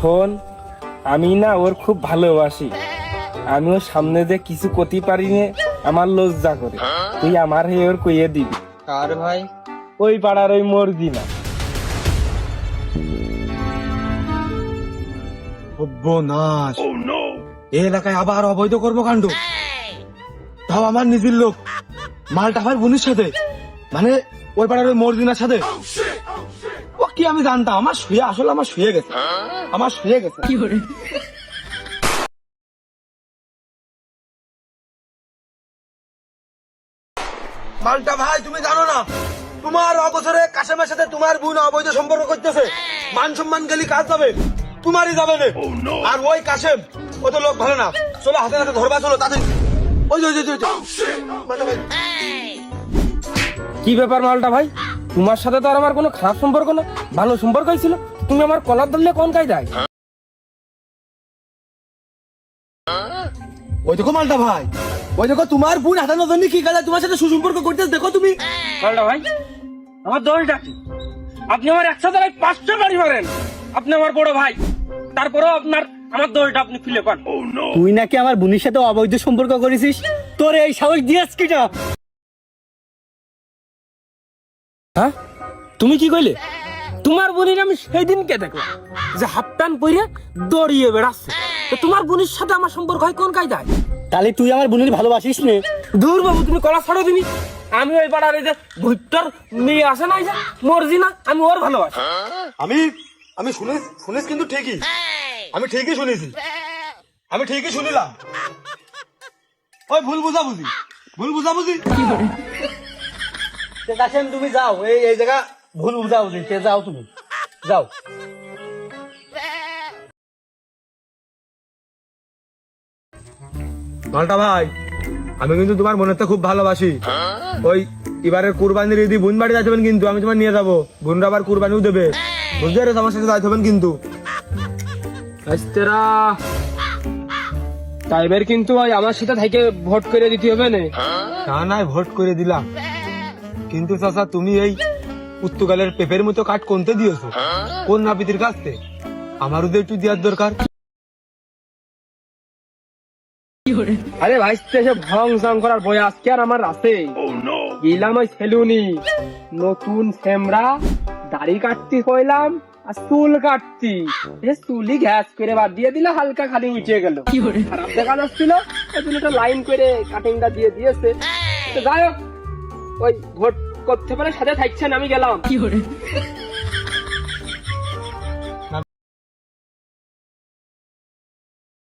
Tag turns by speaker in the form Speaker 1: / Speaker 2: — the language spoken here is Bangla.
Speaker 1: শোন আমি না ওর খুব ভালোবাসি। আমি ওর সামনে দিয়ে কিছু করতে পারি নে আমার লজ্জা করে। তুই আমার হয়ে ওর কইয়ে দিবি।
Speaker 2: কার ভাই?
Speaker 1: ওই পাড়ার ওই মর্জি না।
Speaker 3: সর্বনাশ। এই এলাকায় আবার অবৈধ কর্মকাণ্ড? তাও আমার নিজের লোক। মালটা আমার বোনের সাথে। মানে ওই পাড়ার ওই মর্জিনার সাথে। কি আমি জানতাম আমার শুয়ে আসলে আমার শুয়ে গেছে। আমার শুয়ে গেছে। কি করে? মালটা ভাই তুমি জানো না তোমার অবসরে কাশেমের সাথে তোমার বোন অবৈধ সম্পর্ক করতেছে। মান সম্মান গেলি কাজ যাবে তোমারই যাবে না। আর ওই কাশেম ও তো লোক ভালো না। চলো হাতে হাতে ধরবা চলো তাদের ওই যে, ওই ভাই,
Speaker 1: কি ব্যাপার মালটা ভাই? তোমার সাথে তো আর আমার কোনো খারাপ সম্পর্ক না ভালো সম্পর্ক ছিল। তুমি আমার কলার ধরলে কোন কায়দায়?
Speaker 3: ওই দেখো মালটা ভাই ওই দেখো তোমার বোন হাতে নজর কি কাজে তোমার সাথে সুসম্পর্ক করতেছে দেখো তুমি।
Speaker 1: মালটা ভাই আমার দলটা কি আপনি আমার একসাথে ভাই পাঁচটা বাড়ি মারেন। আপনি আমার বড় ভাই তারপরেও আপনার আমার দলটা আপনি ফিলে পান।
Speaker 4: তুই নাকি আমার বোনের সাথে অবৈধ সম্পর্ক করেছিস? তোর এই সাহস দিয়াস কিটা
Speaker 1: হ্যাঁ? তুমি কি কইলে? তোমার বোনের আমি সেই দিনকে দেখলাম যে হাফ প্যান্ট পরে দড়িয়ে বেড়াচ্ছে। তো তোমার বোনের সাথে আমার সম্পর্ক হয় কোন কায়দায়?
Speaker 4: তাহলে তুই আমার বোনের ভালোবাসিস নে।
Speaker 1: দূর বাবু তুমি কলা ছাড়ো তুমি। আমি ওই পাড়ার এই যে ভুট্টার মেয়ে আসে না এই যে মর্জি না আমি ওর ভালোবাসি।
Speaker 3: আমি আমি শুনে শুনিস কিন্তু ঠিকই। আমি ঠিকই শুনেছি। আমি ঠিকই শুনিলাম। ওই ভুল বুঝাবুঝি ভুল বুঝাবুঝি।
Speaker 4: কাছেন তুমি যাও। এই এই জায়গা ভুল বুঝাও সে যাও তুমি। যাও।
Speaker 3: মালটা ভাই আমি কিন্তু তোমার মনে তো খুব ভালোবাসি। ওই এবারের কুরবানির ঈদি বোন বাড়ি যাচ্ছেন কিন্তু আমি তোমার নিয়ে যাব। বোনরা আবার কুরবানিও দেবে। বুঝতে পারছ? আমার সাথে যাইতে হবেন কিন্তু।
Speaker 1: তেরা তাইবার কিন্তু আমার সাথে থেকে ভোট করে দিতে হবে না।
Speaker 3: না নাই ভোট করে দিলাম। কিন্তু চাচা তুমি এই পুর্তুগালের পেপের মতো কাঠ কোনতে দিয়েছ? কোন নাপিতির কাছে আমারও তো একটু দেওয়ার দরকার।
Speaker 1: আরে ভাই এসে ভং সং করার বই আজকে আর আমার আছে। গেলাম ওই সেলুনি। নতুন সেমরা দাড়ি কাটতি কইলাম আর চুল কাটতি। এ চুলি ঘ্যাস করে বাদ দিয়ে দিলে হালকা খালি উঠে গেল। খারাপ দেখা যাচ্ছিল ওই জন্য লাইন করে কাটিংটা দিয়ে দিয়েছে। যাই হোক ওই ভোট করতে পারে সাথে থাকছেন আমি গেলাম।